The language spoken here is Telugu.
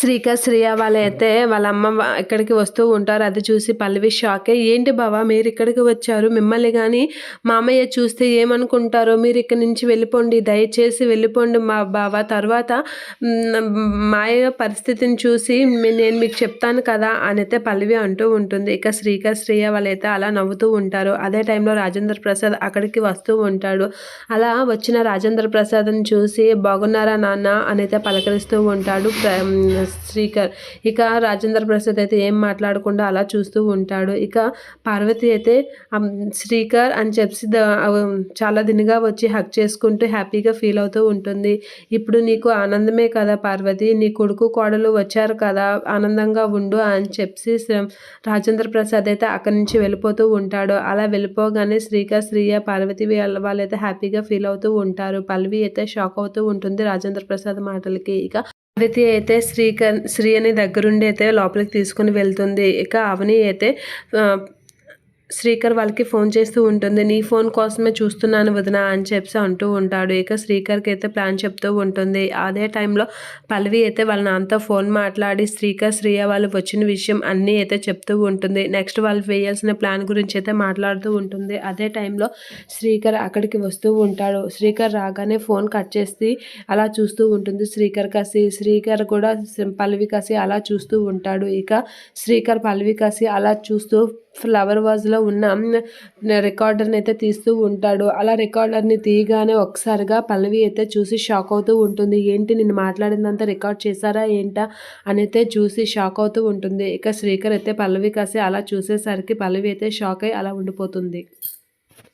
శ్రీక శ్రేయ వాళ్ళైతే వాళ్ళ అమ్మ ఇక్కడికి వస్తూ ఉంటారు. అది చూసి పల్లవి షాకే ఏంటి బావా మీరు ఇక్కడికి వచ్చారు? మిమ్మల్ని కానీ మామయ్య చూస్తే ఏమనుకుంటారో? మీరు ఇక్కడి నుంచి వెళ్ళిపోండి. దయచేసి వెళ్ళిపోండి మా బావ. తర్వాత మాయ పరిస్థితిని చూసి నేను మీకు చెప్తాను కదా అని అయితే పల్లవి అంటూ ఉంటుంది. ఇక శ్రీక శ్రియ వాళ్ళైతే అలా నవ్వుతూ ఉంటారు. అదే టైంలో రాజేంద్ర ప్రసాద్ అక్కడికి వస్తూ ఉంటాడు. అలా వచ్చిన రాజేంద్ర ప్రసాద్ని చూసి బాగున్నారా నాన్న? అని అయితే పలకరిస్తూ ఉంటాడు. ప్ర- శ్రీకర్. ఇక రాజేంద్ర ప్రసాద్ అయితే ఏం మాట్లాడకుండా అలా చూస్తూ ఉంటాడు. ఇక పార్వతి అయితే శ్రీకర్ అని చెప్పి చాలా దినిగా వచ్చి హక్ చేసుకుంటూ హ్యాపీగా ఫీల్ అవుతూ ఉంటుంది. ఇప్పుడు నీకు ఆనందమే కదా పార్వతి? నీ కొడుకు కోడలు వచ్చారు కదా ఆనందంగా ఉండు అని చెప్పి రాజేంద్ర ప్రసాద్ అయితే అక్కడి నుంచి వెళ్ళిపోతూ ఉంటాడు. అలా వెళ్ళిపోగానే శ్రీకర్ శ్రీయ పార్వతి వాళ్ళ- వాళ్ళైతే హ్యాపీగా ఫీల్ అవుతూ ఉంటారు. పల్వి అయితే షాక్ అవుతూ ఉంటుంది రాజేంద్ర ప్రసాద్ మాటలకి. ఇక పార్వతి అయితే శ్రీకర్ శ్రీ అని దగ్గరుండి అయితే లోపలికి తీసుకుని వెళ్తుంది. ఇక అవని అయితే శ్రీకర్ వాళ్ళకి ఫోన్ చేస్తూ ఉంటుంది నీ ఫోన్ కోసమే చూస్తున్నాను వదిన అని చెప్పి అంటూ ఉంటాడు. ఇక శ్రీకర్కి అయితే ప్లాన్ చెప్తూ ఉంటుంది. అదే టైంలో పల్లవి అయితే వాళ్ళ నాన్నతో ఫోన్ మాట్లాడి శ్రీకర్ శ్రీయ వాళ్ళు వచ్చిన విషయం అన్నీ అయితే చెప్తూ ఉంటుంది. నెక్స్ట్ వాళ్ళు వేయాల్సిన ప్లాన్ గురించి అయితే మాట్లాడుతూ ఉంటుంది. అదే టైంలో శ్రీకర్ అక్కడికి వస్తూ ఉంటాడు. శ్రీకర్ రాగానే ఫోన్ కట్ చేసి అలా చూస్తూ ఉంటుంది. శ్రీకర్ కసి శ్రీకర్ కూడా పల్లవి కసి అలా చూస్తూ ఉంటాడు. ఇక శ్రీకర్ పల్లవి కసి అలా చూస్తూ ఫ్లవర్ వాజ్లో ఉన్న రికార్డర్ని అయితే తీస్తూ ఉంటాడు. అలా రికార్డర్ని తీయగానే ఒకసారిగా పల్లవి అయితే చూసి షాక్ అవుతూ ఉంటుంది. ఏంటి నేను మాట్లాడిందంతా రికార్డ్ చేశారా ఏంటా అని అయితే చూసి షాక్ అవుతూ ఉంటుంది. ఇక శ్రీకర్ అయితే పల్లవి కాసి అలా చూసేసరికి పల్లవి అయితే షాక్ అయి అలా ఉండిపోతుంది.